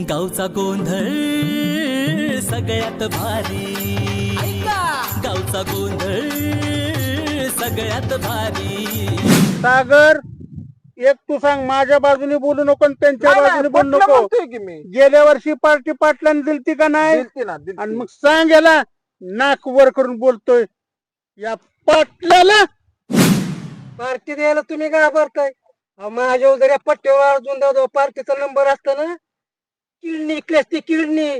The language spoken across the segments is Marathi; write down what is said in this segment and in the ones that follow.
गावचा गोंधळ सगळ्यात भारी. गावचा गोंधळ सगळ्यात भारी. सागर एक तू सांग माझ्या बाजूने बोलू नको आणि त्यांच्या बाजूने बोलू नको. म्हणतोय की मी? गेल्या वर्षी पार्टी पाटलाने दिलती का नाही? दिलती ना दिलती. आणि मग सांग याला नाक वर करून बोलतोय. या पाटलाला. पार्टी द्यायला तुम्ही काय भरताय माझ्या जर पट्ट्यावर अजून दादा पार्टीचा नंबर असताना किडनी इकली असती किडनी.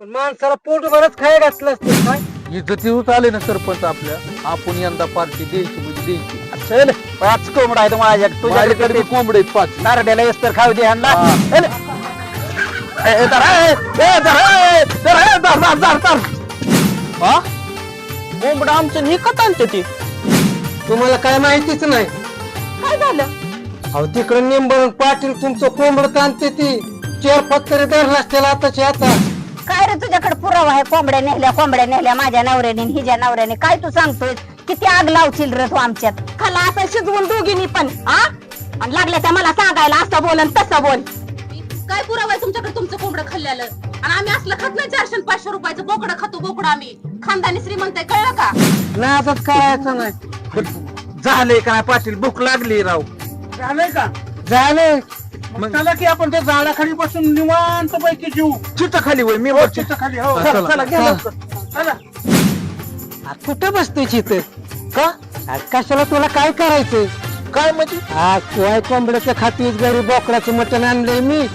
पण माणसाला पोट भरच खाय घातलं असतं काय? इज्जतीवर आले ना सरपंच आपल्या. आपण यंदा पार्टी द्यायची म्हणजे द्यायची. चल पाच कोंबडा आहे माझ्या माझ्याकडे बी कोंबडे आहेत पाच. नारड्याला तर खाऊ दे ह्यांना हा. चल. ए, ए, धरा, ए, ए, धरा, ए, धरा, ए, धर, धर, धर, धर. हा? कोंबडा आमचं निकत आणते ती. तुम्हाला काय माहितीच नाही. काय झालं? अहो तिकडे निंबळ पाटील तुमचं कोंबड आणते ती. चार पत्तरे धरलास त्याला आताची आता. काय रे तुझ्याकडे पुरावा आहे? कोंबड्या नेहल्या कोंबड्या नेहल्या माझ्या नवऱ्याने आणि हिच्या नवऱ्याने. काय तू सांगतोय किती आग लावशील रे तू आमच्यात? खाला असं शिजवून दोघींनी पण आ? आणि लागल्या त्या मला सांगायला असं बोल आणि तसं बोल. काय पुरावा आहे तुमच्याकडे? तुमचं कोंबडं खाल्ल्यालं. आणि आम्ही असलं खात नाही चारशे आणि पाचशे रुपयाचं बोकडं खातो बोकडं आम्ही. खानदानी श्रीमंत आहे कळलं का? नाही आता करायचं नाही. झाले का? नाही पाटील भूक लागली राव. झालंय का? झालं मग चला की आपण त्या झाडाखाली बसून निवांत पैकी जीव. चिट खाली होय मी हो, तिथं खाली हो. चला, चला, चला, घ्या चला. लवकर. चला. आ, कुठं बसतोय चित का? आ, कशाला तुला काय करायचंय? काय म्हणजे? हा शिवाय कोंबड्याच्या खातीच घरी बोकडाचं मटण आणलंय मी.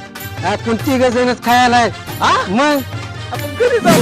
आपण तिघ जणच खायला आहे. हा मग? आपण घरी जाऊ.